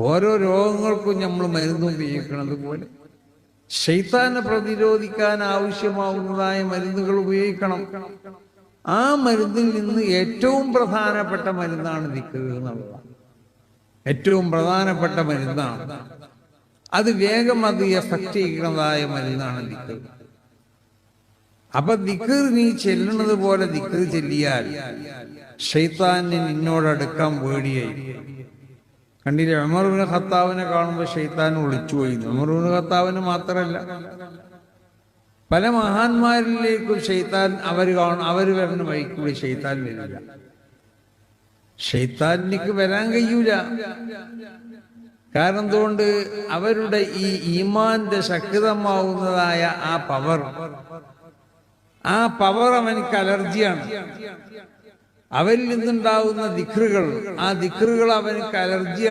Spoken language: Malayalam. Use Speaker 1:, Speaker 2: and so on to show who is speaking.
Speaker 1: ഓരോ രോഗങ്ങൾക്കും നമ്മൾ മരുന്ന് ഉപയോഗിക്കുന്നത് പോലെ. ശൈത്താനെ പ്രതിരോധിക്കാൻ ആവശ്യമാവുന്നതായ മരുന്നുകൾ ഉപയോഗിക്കണം. ആ മരുന്നിൽ നിന്ന് ഏറ്റവും പ്രധാനപ്പെട്ട മരുന്നാണ് നിൽക്കുന്നത് എന്നുള്ളതാണ് ഏറ്റവും പ്രധാനപ്പെട്ട മരുന്നാണ്. അത് വേഗം അത് എഫക്റ്റ് ചെയ്യുന്നതായ മരുന്നാണ് നിൽക്കുന്നത് അപ്പൊ ദിക്കർ നീ ചെല്ലുന്നത് പോലെ ദിക്കർ ചെല്ലിയാൽ ഷെയ്ത്താന് നിന്നോടടുക്കാൻ പേടിയായി. കണ്ടില്ലേ? അമറുവിന് ഖത്താവിനെ കാണുമ്പോൾ ഷെയ്ത്താൻ ഒളിച്ചുപോയി അമറുവിന് ഖത്താവിന് മാത്രമല്ല. പല മഹാന്മാരിലേക്കും ഷെയ്ത്താൻ അവർ കാണും. അവർ വരുന്ന വഴിക്കൂടി ഷെയ്ത്താൻ വരില്ല. ഷെയ്ത്താനിക്ക് വരാൻ കഴിയൂല. കാരണം എന്തുകൊണ്ട്? അവരുടെ ഈ ഈമാന്റെ ശക്തമാവുന്നതായ ആ പവർ. ആ പവർ അവനക്ക് അലർജിയാണ്. അവരിൽ നിന്നുണ്ടാവുന്ന ദിക്റുകൾ ആ ദിക്റുകൾ അവനക്ക് അലർജി